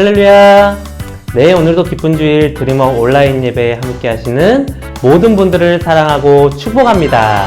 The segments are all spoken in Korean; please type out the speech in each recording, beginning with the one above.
할렐루야. 네, 오늘도 기쁜 주일 드리머 온라인 예배에 함께 하시는 모든 분들을 사랑하고 축복합니다.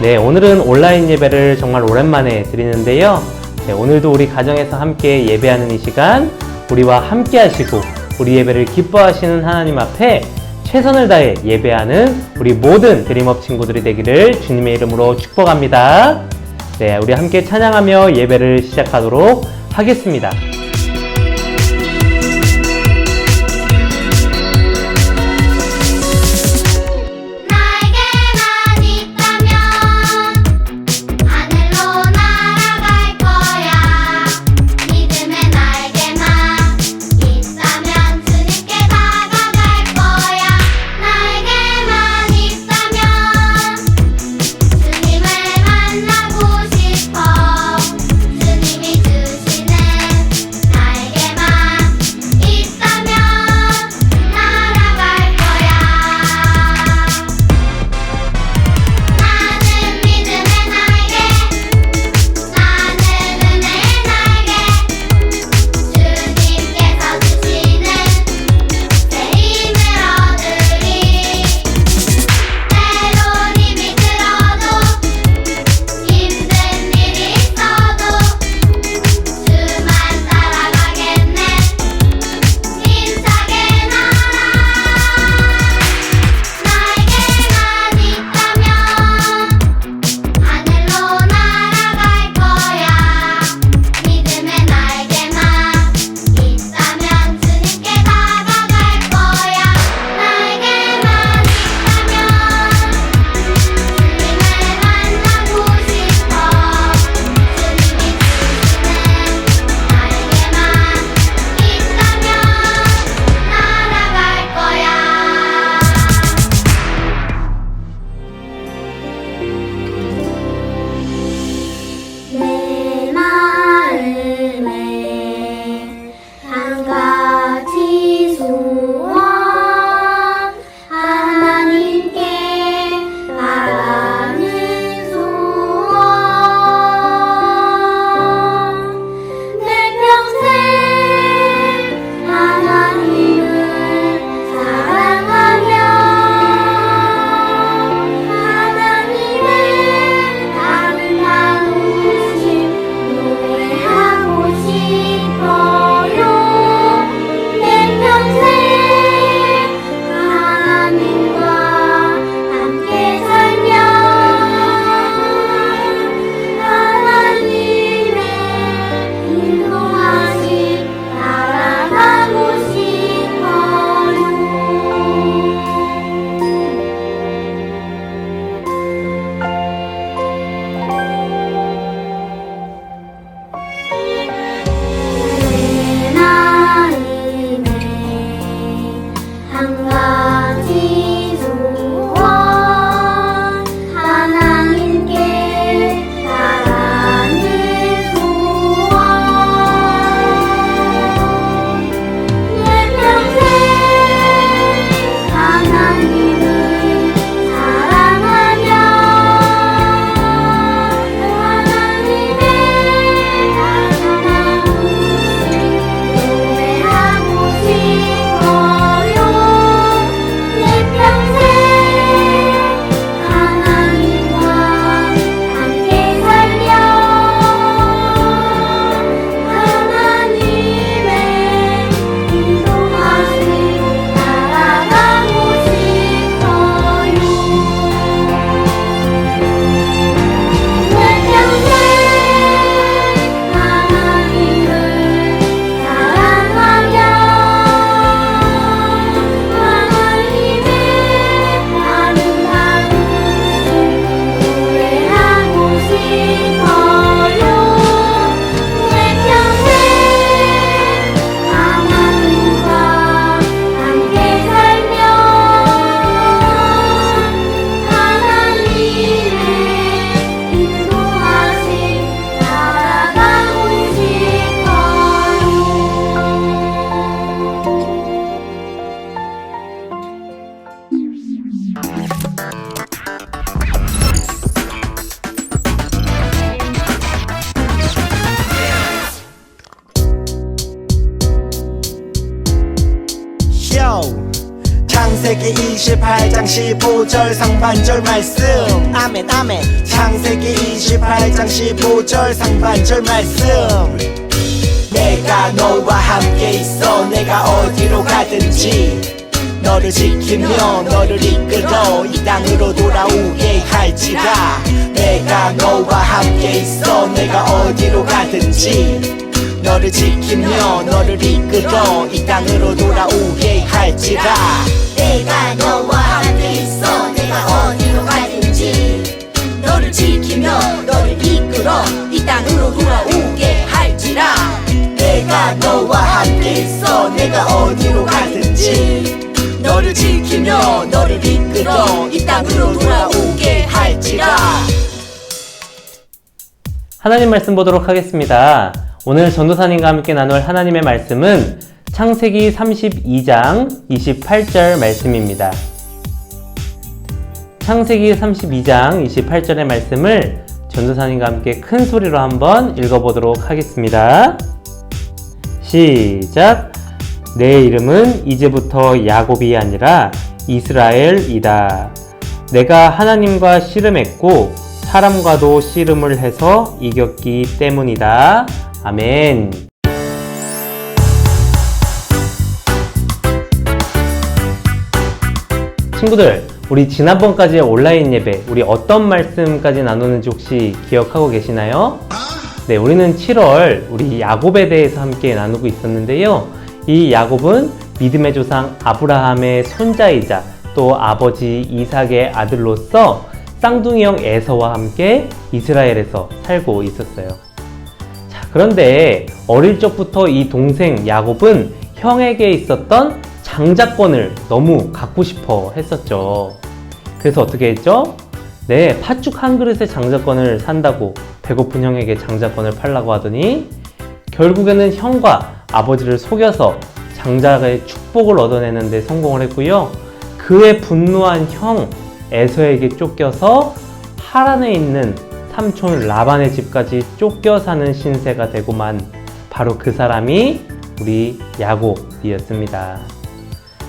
네, 오늘은 온라인 예배를 정말 오랜만에 드리는데요. 네, 오늘도 우리 가정에서 함께 예배하는 이 시간, 우리와 함께 하시고, 우리 예배를 기뻐하시는 하나님 앞에 최선을 다해 예배하는 우리 모든 드림업 친구들이 되기를 주님의 이름으로 축복합니다. 네, 우리 함께 찬양하며 예배를 시작하도록 하겠습니다. 28장 15절 상반절 말씀. 아멘 아멘. 창세기 28장 15절 상반절 말씀. 내가 너와 함께 있어 내가 어디로 가든지 너를 지키며 너를 이끌어 이 땅으로 돌아오게 할지라. 내가 너와 함께 있어 내가 어디로 가든지 너를 지키며 너를 이끌어 이 땅으로 돌아오게 할지라. 내가 너와 함께 있어 내가 어디로 가든지. 너를 지키며 너를 이끌어 이 땅으로 돌아오게 할지라. 내가 너와 함께 있어 내가 어디로 가든지. 너를 지키며 너를 이끌어 이 땅으로 돌아오게 할지라. 하나님 말씀 보도록 하겠습니다. 오늘 전도사님과 함께 나눌 하나님의 말씀은 창세기 32장 28절 말씀입니다. 창세기 32장 28절의 말씀을 전도사님과 함께 큰 소리로 한번 읽어보도록 하겠습니다. 시작. 내 이름은 이제부터 야곱이 아니라 이스라엘이다. 내가 하나님과 씨름했고 사람과도 씨름을 해서 이겼기 때문이다. 아멘. 친구들, 우리 지난번까지의 온라인 예배, 우리 어떤 말씀까지 나누는지 혹시 기억하고 계시나요? 네, 우리는 7월 우리 야곱에 대해서 함께 나누고 있었는데요. 이 야곱은 믿음의 조상 아브라함의 손자이자 또 아버지 이삭의 아들로서 쌍둥이 형 에서와 함께 이스라엘에서 살고 있었어요. 자, 그런데 어릴 적부터 이 동생 야곱은 형에게 있었던 장자권을 너무 갖고 싶어 했었죠. 그래서 어떻게 했죠? 네, 팥죽 한 그릇에 장자권을 산다고 배고픈 형에게 장자권을 팔라고 하더니 결국에는 형과 아버지를 속여서 장자의 축복을 얻어내는 데 성공을 했고요. 그에 분노한 형 에서에게 쫓겨서 하란에 있는 삼촌 라반의 집까지 쫓겨 사는 신세가 되고만 바로 그 사람이 우리 야곱이었습니다.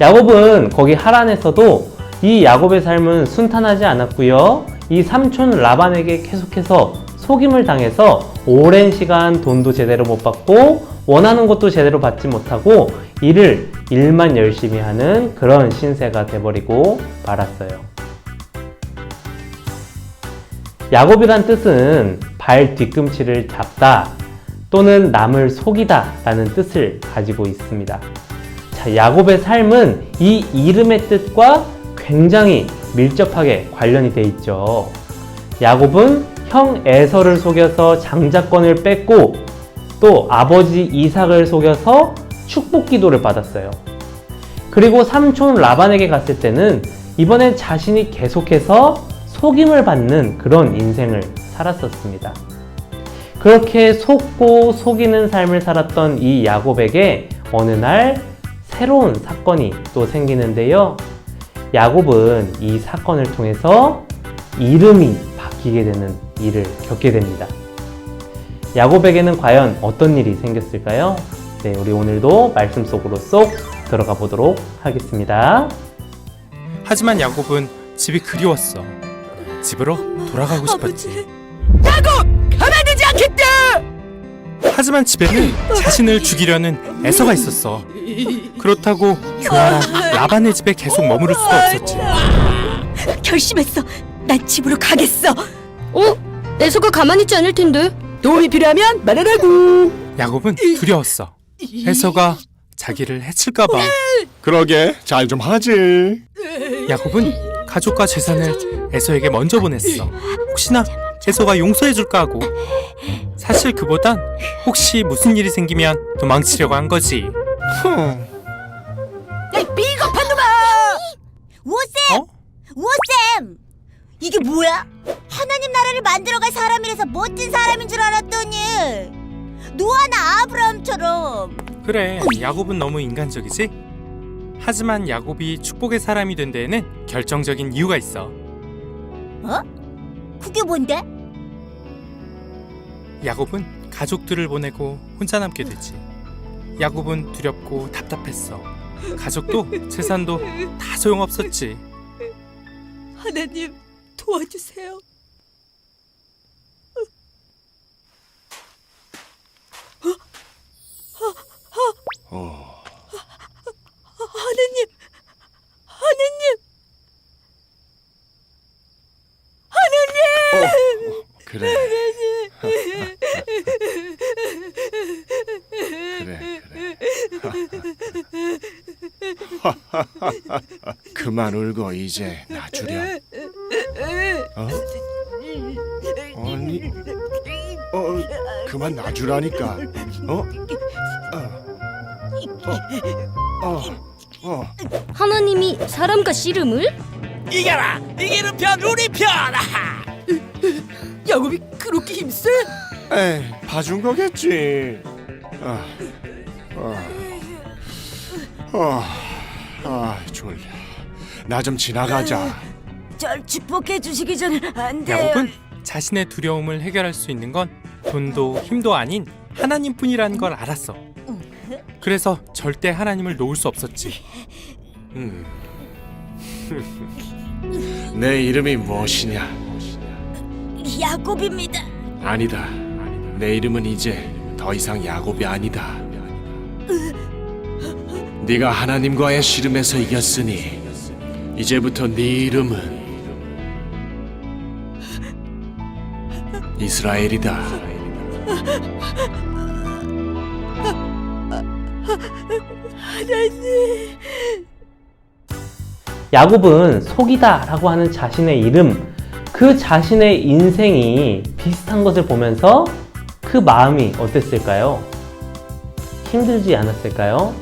야곱은 거기 하란에서도 이 야곱의 삶은 순탄하지 않았고요. 이 삼촌 라반에게 계속해서 속임을 당해서 오랜 시간 돈도 제대로 못 받고 원하는 것도 제대로 받지 못하고 일을 일만 열심히 하는 그런 신세가 돼버리고 말았어요. 야곱이란 뜻은 발 뒤꿈치를 잡다 또는 남을 속이다 라는 뜻을 가지고 있습니다. 자, 야곱의 삶은 이 이름의 뜻과 굉장히 밀접하게 관련이 돼 있죠. 야곱은 형 에서를 속여서 장자권을 뺏고 또 아버지 이삭을 속여서 축복 기도를 받았어요. 그리고 삼촌 라반에게 갔을 때는 이번엔 자신이 계속해서 속임을 받는 그런 인생을 살았었습니다. 그렇게 속고 속이는 삶을 살았던 이 야곱에게 어느 날 새로운 사건이 또 생기는데요. 야곱은 이 사건을 통해서 이름이 바뀌게 되는 일을 겪게 됩니다. 야곱에게는 과연 어떤 일이 생겼을까요? 네, 우리 오늘도 말씀 속으로 쏙 들어가 보도록 하겠습니다. 하지만 야곱은 집이 그리웠어. 집으로 돌아가고 싶었지. 가만두지 않겠다 하지만 집에는 자신을 죽이려는 에서가 있었어. 그렇다고 교활한 라반의 집에 계속 머무를 수도 없었지. 결심했어 난 집으로 가겠어 어? 에서가 가만히 있지 않을 텐데. 도움이 필요하면 말하라고 야곱은 두려웠어. 에서가 자기를 해칠까봐. 그러게 잘 좀 하지. 야곱은 가족과 재산을 에서에게 먼저 보냈어. 혹시나 에서가 용서해줄까 하고. 사실 그보단 혹시 무슨 일이 생기면 도망치려고 한 거지. 흠. 야이 비겁한 놈아 오쌤! 어? 오쌤! 이게 뭐야? 하나님 나라를 만들어갈 사람이라서 멋진 사람인 줄 알았더니 노아나 아브라함처럼 그래, 야곱은 너무 인간적이지? 하지만 야곱이 축복의 사람이 된 데에는 결정적인 이유가 있어. 그게 뭔데? 야곱은 가족들을 보내고 혼자 남게 되지. 야곱은 두렵고 답답했어. 가족도 재산도 다 소용없었지. 하나님 도와주세요. 어, 하나님, 하나님, 그래. 그래, 그래. 그만 울고 이제 놔주렴. 어? 아니, 어, 그만 놔주라니까. 어? 어, 어, 어. 하나님이 사람과 씨름을? 이겨라! 이기는 편 우리 편! 야곱이 그렇게 힘세? 에이, 봐준 거겠지. 아, 아, 아, 아, 졸려. 나 좀 지나가자. 절 축복해 주시기 전에 안 돼요. 야곱은 자신의 두려움을 해결할 수 있는 건 돈도 힘도 아닌 하나님뿐이라는 걸 알았어. 그래서 절대 하나님을 놓을 수 없었지. 음. 내 이름이 무엇이냐? 야곱입니다. 아니다. 내 이름은 이제 더 이상 야곱이 아니다. 네가 하나님과의 씨름에서 이겼으니 이제부터 네 이름은 이스라엘이다. 야곱은 속이다라고 하는 자신의 이름, 그 자신의 인생이 비슷한 것을 보면서 그 마음이 어땠을까요? 힘들지 않았을까요?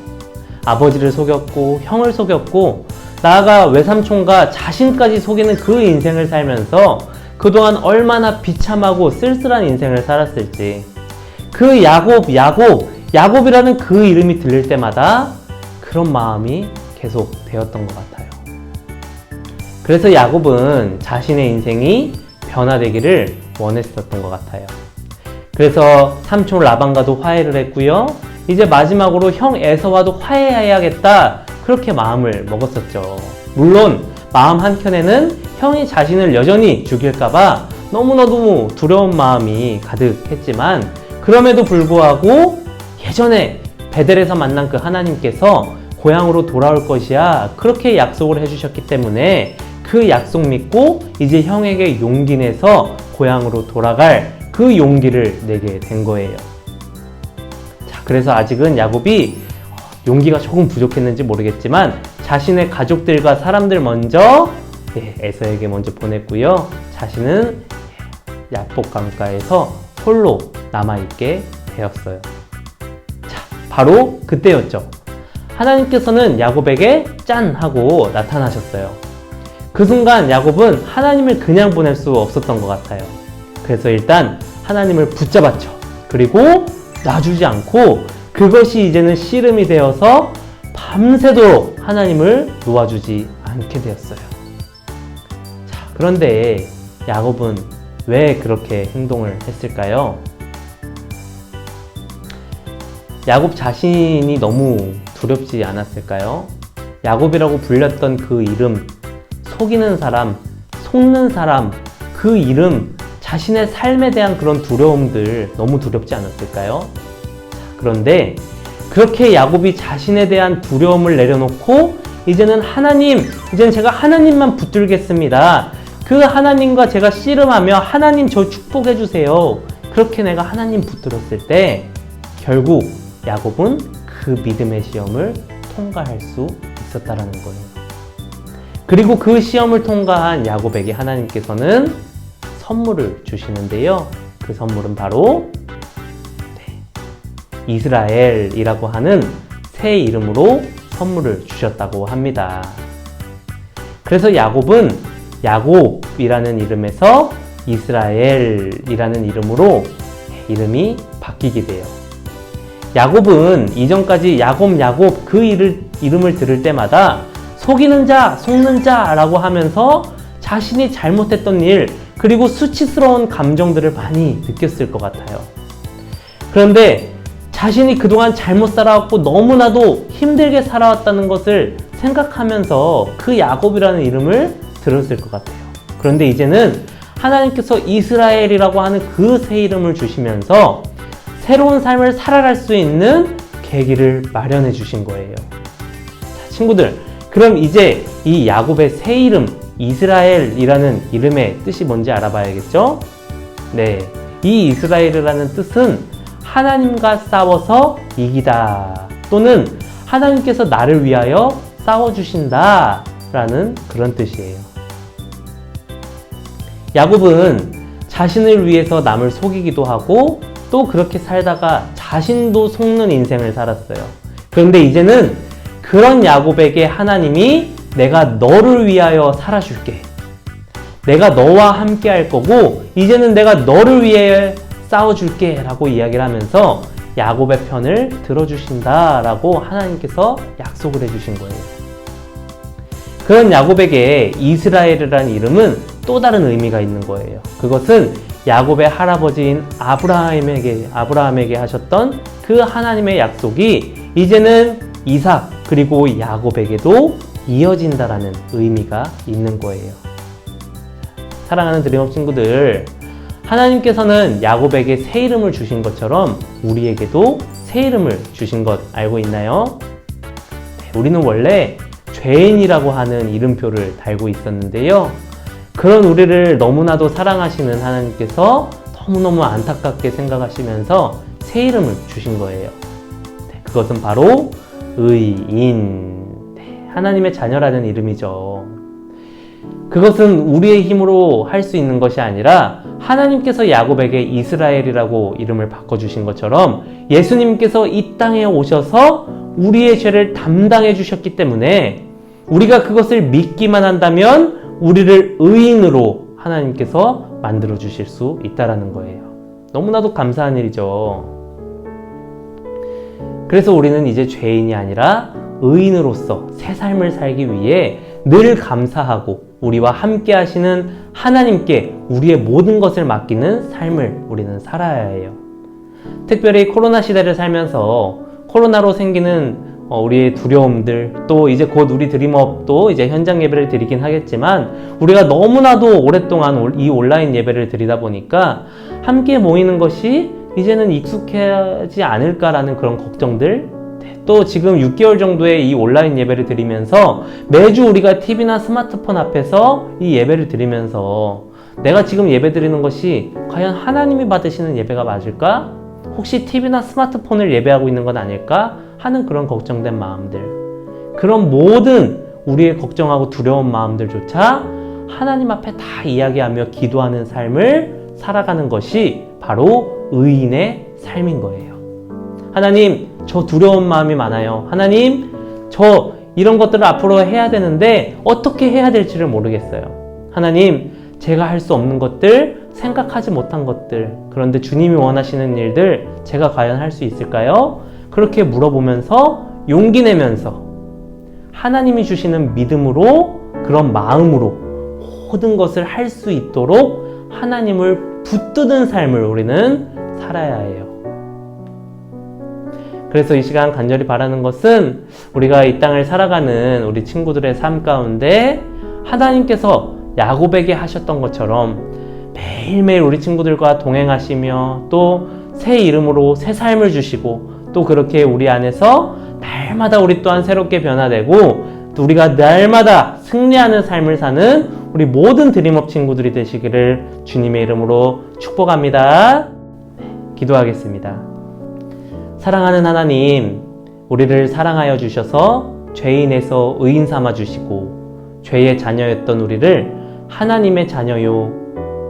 아버지를 속였고, 형을 속였고, 나아가 외삼촌과 자신까지 속이는 그 인생을 살면서 그동안 얼마나 비참하고 쓸쓸한 인생을 살았을지. 그 야곱, 야곱, 야곱이라는 그 이름이 들릴 때마다 그런 마음이 계속 되었던 것 같아요. 그래서 야곱은 자신의 인생이 변화되기를 원했었던 것 같아요. 그래서 삼촌 라반과도 화해를 했고요. 이제 마지막으로 형 에서와도 화해해야겠다. 그렇게 마음을 먹었었죠. 물론 마음 한켠에는 형이 자신을 여전히 죽일까봐 너무너무 두려운 마음이 가득했지만 그럼에도 불구하고 예전에 베델에서 만난 그 하나님께서 고향으로 돌아올 것이야 그렇게 약속을 해주셨기 때문에 그 약속 믿고 이제 형에게 용기 내서 고향으로 돌아갈 그 용기를 내게 된 거예요. 자, 그래서 아직은 야곱이 용기가 조금 부족했는지 모르겠지만 자신의 가족들과 사람들 먼저 예, 에서에게 먼저 보냈고요. 자신은 야복 강가에서 홀로 남아있게 되었어요. 자, 바로 그때였죠. 하나님께서는 야곱에게 짠 하고 나타나셨어요. 그 순간 야곱은 하나님을 그냥 보낼 수 없었던 것 같아요. 그래서 일단 하나님을 붙잡았죠. 그리고 놔주지 않고 그것이 이제는 씨름이 되어서 밤새도록 하나님을 놓아주지 않게 되었어요. 자, 그런데 야곱은 왜 그렇게 행동을 했을까요? 야곱 자신이 너무 두렵지 않았을까요? 야곱이라고 불렸던 그 이름, 속이는 사람, 속는 사람, 그 이름, 자신의 삶에 대한 그런 두려움들 너무 두렵지 않았을까요? 그런데 그렇게 야곱이 자신에 대한 두려움을 내려놓고 이제는 하나님, 이제는 제가 하나님만 붙들겠습니다. 그 하나님과 제가 씨름하며 하나님 저 축복해 주세요. 그렇게 내가 하나님 붙들었을 때 결국 야곱은 그 믿음의 시험을 통과할 수 있었다라는 거예요. 그리고 그 시험을 통과한 야곱에게 하나님께서는 선물을 주시는데요. 그 선물은 바로 네, 이스라엘이라고 하는 새 이름으로 선물을 주셨다고 합니다. 그래서 야곱은 야곱이라는 이름에서 이스라엘이라는 이름으로 이름이 바뀌게 돼요. 야곱은 이전까지 야곱 야곱 그 이를, 이름을 들을 때마다 속이는 자, 속는 자라고 하면서 자신이 잘못했던 일, 그리고 수치스러운 감정들을 많이 느꼈을 것 같아요. 그런데 자신이 그동안 잘못 살아왔고 너무나도 힘들게 살아왔다는 것을 생각하면서 그 야곱이라는 이름을 들었을 것 같아요. 그런데 이제는 하나님께서 이스라엘이라고 하는 그 새 이름을 주시면서 새로운 삶을 살아갈 수 있는 계기를 마련해 주신 거예요. 자, 친구들, 그럼 이제 이 야곱의 새 이름 이스라엘이라는 이름의 뜻이 뭔지 알아봐야겠죠? 네, 이 이스라엘이라는 뜻은 하나님과 싸워서 이기다 또는 하나님께서 나를 위하여 싸워주신다 라는 그런 뜻이에요. 야곱은 자신을 위해서 남을 속이기도 하고 또 그렇게 살다가 자신도 속는 인생을 살았어요. 그런데 이제는 그런 야곱에게 하나님이 내가 너를 위하여 살아줄게. 내가 너와 함께 할 거고 이제는 내가 너를 위해 싸워줄게 라고 이야기를 하면서 야곱의 편을 들어주신다 라고 하나님께서 약속을 해주신 거예요. 그런 야곱에게 이스라엘이라는 이름은 또 다른 의미가 있는 거예요. 그것은 야곱의 할아버지인 아브라함에게 아브라함에게 하셨던 그 하나님의 약속이 이제는 이삭 그리고 야곱에게도 이어진다라는 의미가 있는 거예요. 사랑하는 드림업 친구들, 하나님께서는 야곱에게 새 이름을 주신 것처럼 우리에게도 새 이름을 주신 것 알고 있나요? 네, 우리는 원래 죄인이라고 하는 이름표를 달고 있었는데요. 그런 우리를 너무나도 사랑하시는 하나님께서 너무너무 안타깝게 생각하시면서 새 이름을 주신 거예요. 네, 그것은 바로 의인. 네, 하나님의 자녀라는 이름이죠. 그것은 우리의 힘으로 할 수 있는 것이 아니라 하나님께서 야곱에게 이스라엘이라고 이름을 바꿔주신 것처럼 예수님께서 이 땅에 오셔서 우리의 죄를 담당해 주셨기 때문에 우리가 그것을 믿기만 한다면 우리를 의인으로 하나님께서 만들어 주실 수 있다라는 거예요. 너무나도 감사한 일이죠. 그래서 우리는 이제 죄인이 아니라 의인으로서 새 삶을 살기 위해 늘 감사하고 우리와 함께 하시는 하나님께 우리의 모든 것을 맡기는 삶을 우리는 살아야 해요. 특별히 코로나 시대를 살면서 코로나로 생기는 어, 우리의 두려움들 또 이제 곧 우리 드림업도 이제 현장 예배를 드리긴 하겠지만 우리가 너무나도 오랫동안 올- 이 온라인 예배를 드리다 보니까 함께 모이는 것이 이제는 익숙하지 않을까라는 그런 걱정들 또 지금 6개월 정도의 이 온라인 예배를 드리면서 매주 우리가 TV나 스마트폰 앞에서 이 예배를 드리면서 내가 지금 예배 드리는 것이 과연 하나님이 받으시는 예배가 맞을까? 혹시 TV나 스마트폰을 예배하고 있는 건 아닐까? 하는 그런 걱정된 마음들. 그런 모든 우리의 걱정하고 두려운 마음들조차 하나님 앞에 다 이야기하며 기도하는 삶을 살아가는 것이 바로 의인의 삶인 거예요. 하나님, 저 두려운 마음이 많아요. 하나님, 저 이런 것들을 앞으로 해야 되는데 어떻게 해야 될지를 모르겠어요. 하나님, 제가 할 수 없는 것들, 생각하지 못한 것들, 그런데 주님이 원하시는 일들 제가 과연 할 수 있을까요? 그렇게 물어보면서 용기 내면서 하나님이 주시는 믿음으로 그런 마음으로 모든 것을 할 수 있도록 하나님을 붙드는 삶을 우리는 살아야 해요. 그래서 이 시간 간절히 바라는 것은 우리가 이 땅을 살아가는 우리 친구들의 삶 가운데 하나님께서 야곱에게 하셨던 것처럼 매일매일 우리 친구들과 동행하시며 또 새 이름으로 새 삶을 주시고 또 그렇게 우리 안에서 날마다 우리 또한 새롭게 변화되고 또 우리가 날마다 승리하는 삶을 사는 우리 모든 드림업 친구들이 되시기를 주님의 이름으로 축복합니다. 네, 기도하겠습니다. 사랑하는 하나님, 우리를 사랑하여 주셔서 죄인에서 의인 삼아 주시고 죄의 자녀였던 우리를 하나님의 자녀요,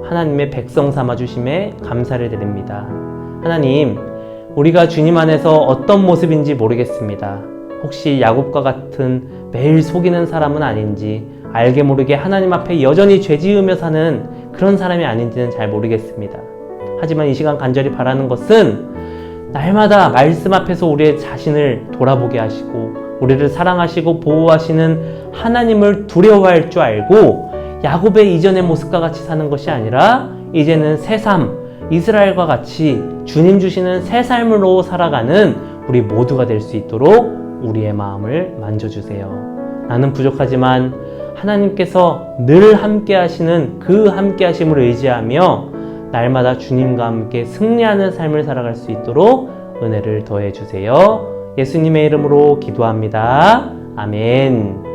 하나님의 백성 삼아 주심에 감사를 드립니다. 하나님, 우리가 주님 안에서 어떤 모습인지 모르겠습니다. 혹시 야곱과 같은 매일 속이는 사람은 아닌지, 알게 모르게 하나님 앞에 여전히 죄 지으며 사는 그런 사람이 아닌지는 잘 모르겠습니다. 하지만 이 시간 간절히 바라는 것은 날마다 말씀 앞에서 우리의 자신을 돌아보게 하시고 우리를 사랑하시고 보호하시는 하나님을 두려워할 줄 알고 야곱의 이전의 모습과 같이 사는 것이 아니라 이제는 새삼 이스라엘과 같이 주님 주시는 새 삶으로 살아가는 우리 모두가 될 수 있도록 우리의 마음을 만져주세요. 나는 부족하지만 하나님께서 늘 함께 하시는 그 함께 하심을 의지하며 날마다 주님과 함께 승리하는 삶을 살아갈 수 있도록 은혜를 더해 주세요. 예수님의 이름으로 기도합니다. 아멘.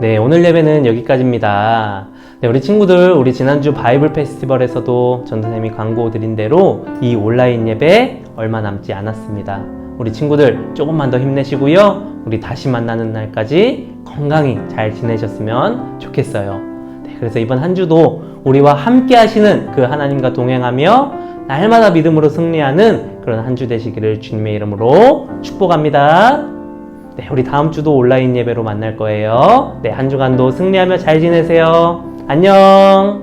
네, 오늘 예배는 여기까지입니다. 네, 우리 친구들, 우리 지난주 바이블 페스티벌에서도 전도쌤이 광고 드린 대로 이 온라인 예배 얼마 남지 않았습니다. 우리 친구들 조금만 더 힘내시고요. 우리 다시 만나는 날까지 건강히 잘 지내셨으면 좋겠어요. 네, 그래서 이번 한 주도 우리와 함께 하시는 그 하나님과 동행하며 날마다 믿음으로 승리하는 그런 한 주 되시기를 주님의 이름으로 축복합니다. 네, 우리 다음 주도 온라인 예배로 만날 거예요. 네, 한 주간도 승리하며 잘 지내세요. 안녕!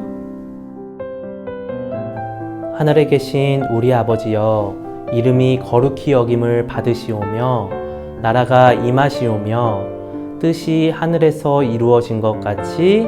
하늘에 계신 우리 아버지여, 이름이 거룩히 여김을 받으시오며, 나라가 임하시오며, 뜻이 하늘에서 이루어진 것 같이